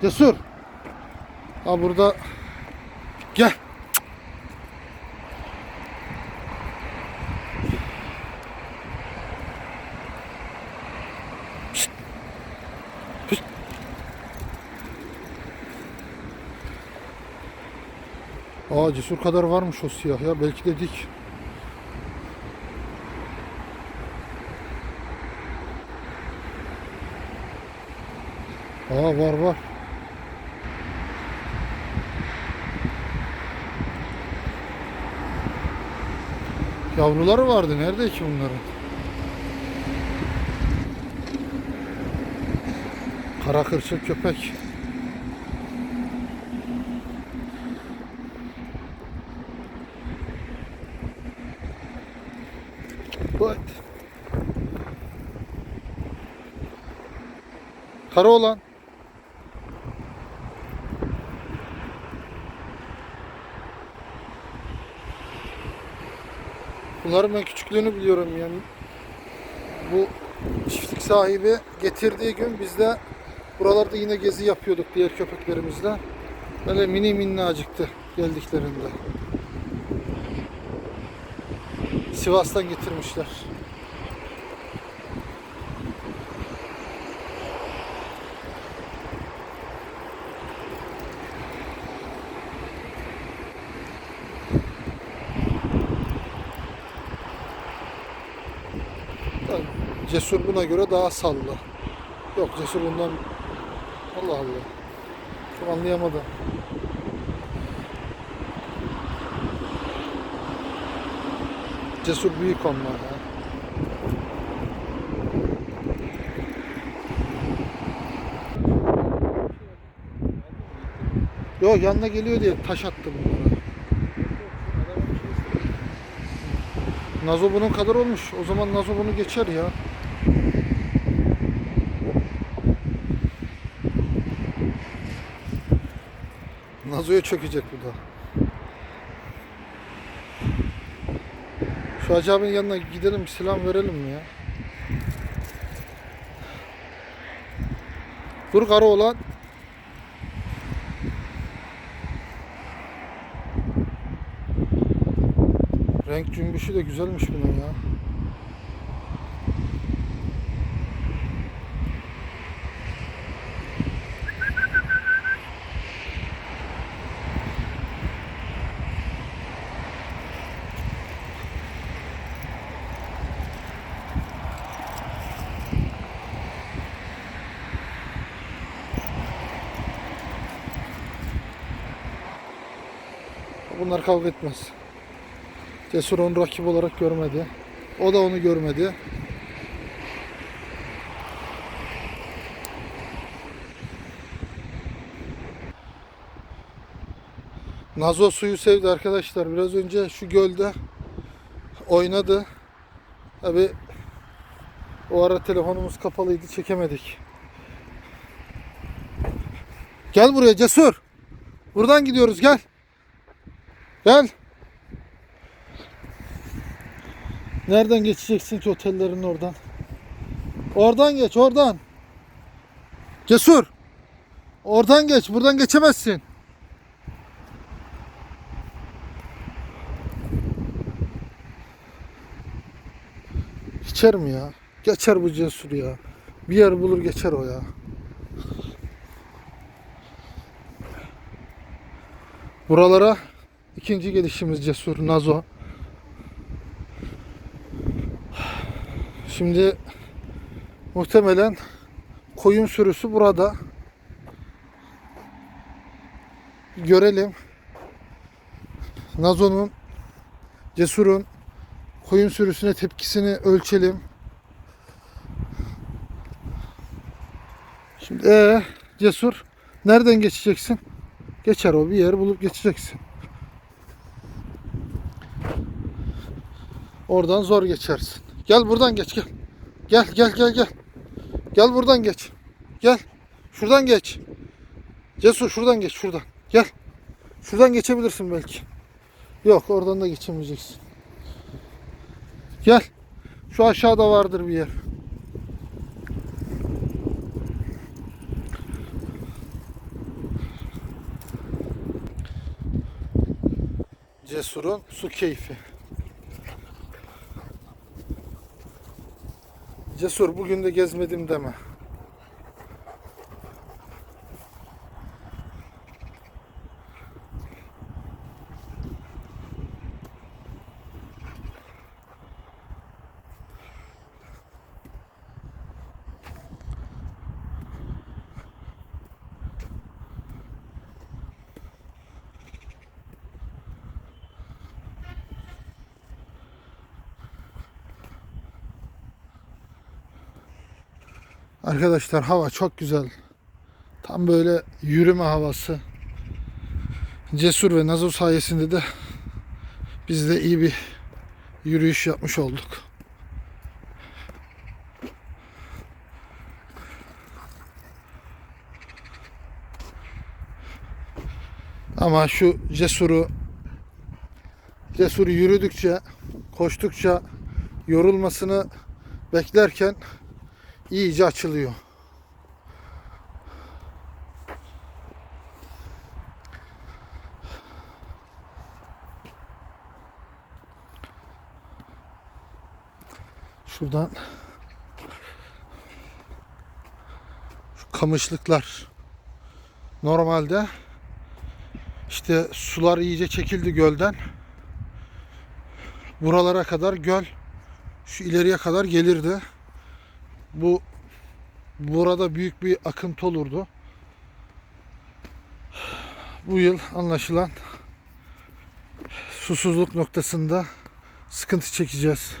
Cesur. Ha burada. Gel. Pişt. Aa cesur kadar varmış o siyah ya. Belki de dik. Aa var var. Yavruları vardı. Nerede ki bunların? Kara kırçıl köpek. What? Kara olan. Bunların ben küçüklüğünü biliyorum yani. Bu çiftlik sahibi getirdiği gün biz de buralarda yine gezi yapıyorduk diğer köpeklerimizle. Böyle mini minnacıktı geldiklerinde. Sivas'tan getirmişler. Cesur buna göre daha sallı. Yok Cesur bundan Allah Allah. Çok anlayamadım. Cesur büyük onlar ya. Yok yanına geliyor diye taş attım bunlara. Nazo bunun kadar olmuş. O zaman Nazo bunu geçer ya. Nazo'ya çökecek bu da. Şu Hacı yanına gidelim selam verelim mi ya? Dur karı olan. Renk cümbüşü de güzelmiş bunun ya. Bunlar kavga etmez. Cesur onu rakip olarak görmedi. O da onu görmedi. Nazo suyu sevdi arkadaşlar. Biraz önce şu gölde oynadı. Tabi o ara telefonumuz kapalıydı çekemedik. Gel buraya Cesur. Buradan gidiyoruz gel. Gel. Nereden geçeceksin ki otellerin oradan? Oradan geç, oradan. Cesur. Oradan geç, buradan geçemezsin. Geçer mi ya? Geçer bu cesur ya. Bir yer bulur geçer o ya. Buralara ikinci gelişimiz cesur Nazo. Şimdi muhtemelen koyun sürüsü burada. Görelim. Nazo'nun, Cesur'un koyun sürüsüne tepkisini ölçelim. Şimdi ee, Cesur nereden geçeceksin? Geçer o bir yer bulup geçeceksin. Oradan zor geçersin. Gel buradan geç gel. Gel gel gel gel. Gel buradan geç. Gel. Şuradan geç. Cesur şuradan geç şuradan. Gel. Şuradan geçebilirsin belki. Yok oradan da geçemeyeceksin. Gel. Şu aşağıda vardır bir yer. Cesur'un su keyfi. Cesur bugün de gezmedim deme. Arkadaşlar hava çok güzel. Tam böyle yürüme havası. Cesur ve Nazo sayesinde de biz de iyi bir yürüyüş yapmış olduk. Ama şu cesuru cesuru yürüdükçe, koştukça yorulmasını beklerken iyice açılıyor. Şuradan şu kamışlıklar normalde işte sular iyice çekildi gölden. Buralara kadar göl şu ileriye kadar gelirdi. Bu burada büyük bir akıntı olurdu. Bu yıl anlaşılan susuzluk noktasında sıkıntı çekeceğiz.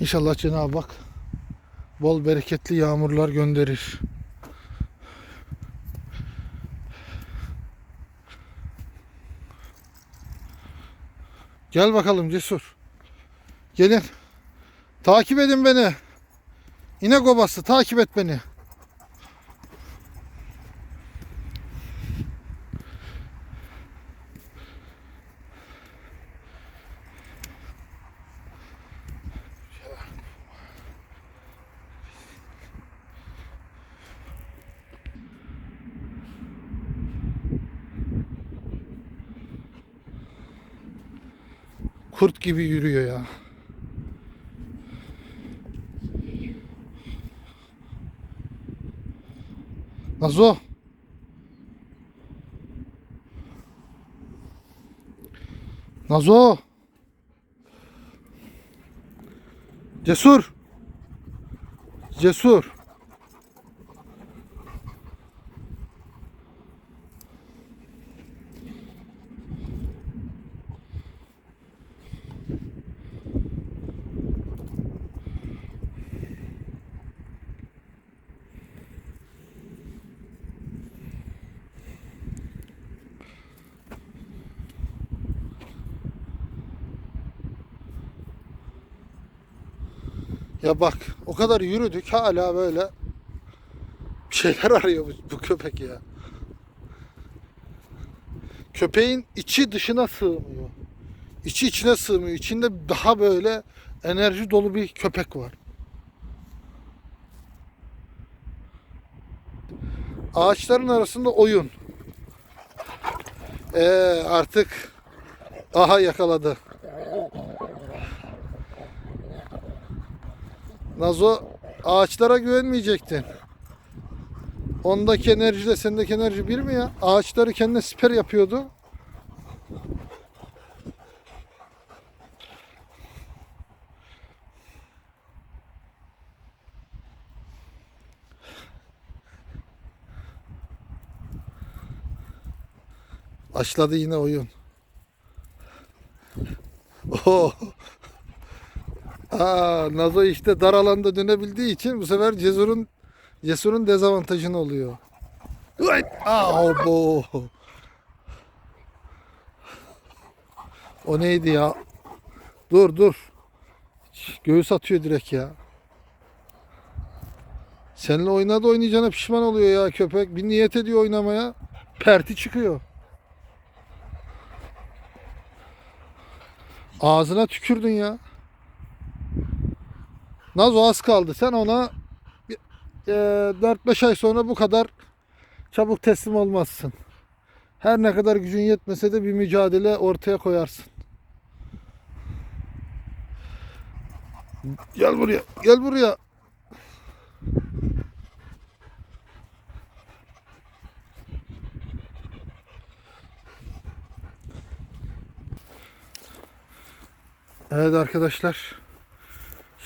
İnşallah Cenab-ı Hak bol bereketli yağmurlar gönderir. Gel bakalım Cesur. Gelin. Takip edin beni. İnek obası takip et beni. Kurt gibi yürüyor ya. Nazo. Nazo. Cesur. Cesur. Ya bak o kadar yürüdük hala böyle bir şeyler arıyor bu, bu köpek ya. Köpeğin içi dışına sığmıyor. İçi içine sığmıyor. İçinde daha böyle enerji dolu bir köpek var. Ağaçların arasında oyun. Ee, artık aha yakaladı. Nazo ağaçlara güvenmeyecektin. Ondaki enerjiyle sendeki enerji bir mi ya? Ağaçları kendine siper yapıyordu. Başladı yine oyun. Oo. Aa, Nazo işte dar alanda dönebildiği için bu sefer Cesur'un Cesur'un dezavantajını oluyor. Uy! Aa, bo. O neydi ya? Dur dur. Göğüs atıyor direkt ya. Seninle oynadı oynayacağına pişman oluyor ya köpek. Bir niyet ediyor oynamaya. Perti çıkıyor. Ağzına tükürdün ya. Nazo az kaldı. Sen ona e, 4-5 ay sonra bu kadar çabuk teslim olmazsın. Her ne kadar gücün yetmese de bir mücadele ortaya koyarsın. Gel buraya. Gel buraya. Evet arkadaşlar.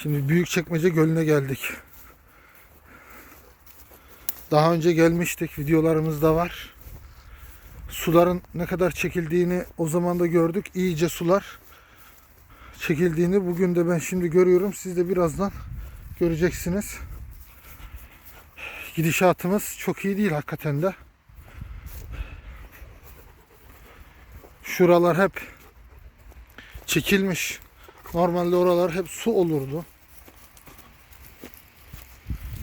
Şimdi Büyükçekmece Gölü'ne geldik. Daha önce gelmiştik. Videolarımızda var. Suların ne kadar çekildiğini o zaman da gördük. İyice sular çekildiğini bugün de ben şimdi görüyorum. Siz de birazdan göreceksiniz. Gidişatımız çok iyi değil hakikaten de. Şuralar hep çekilmiş. Normalde oralar hep su olurdu.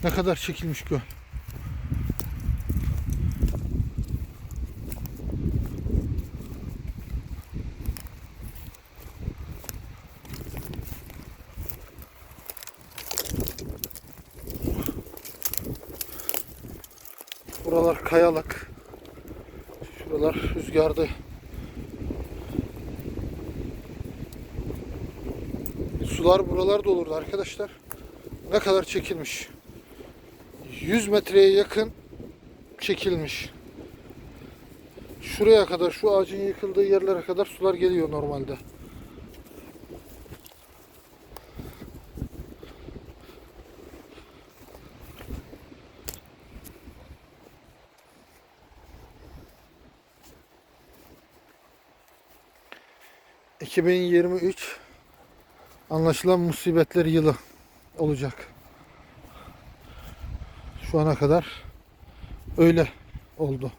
Ne kadar çekilmiş göl. Buralar kayalık. Şuralar rüzgarda. Sular buralarda olurdu arkadaşlar. Ne kadar çekilmiş. 100 metreye yakın çekilmiş. Şuraya kadar, şu ağacın yıkıldığı yerlere kadar sular geliyor normalde. ...2023... ...anlaşılan musibetler yılı... ...olacak. Şu ana kadar... ...öyle oldu.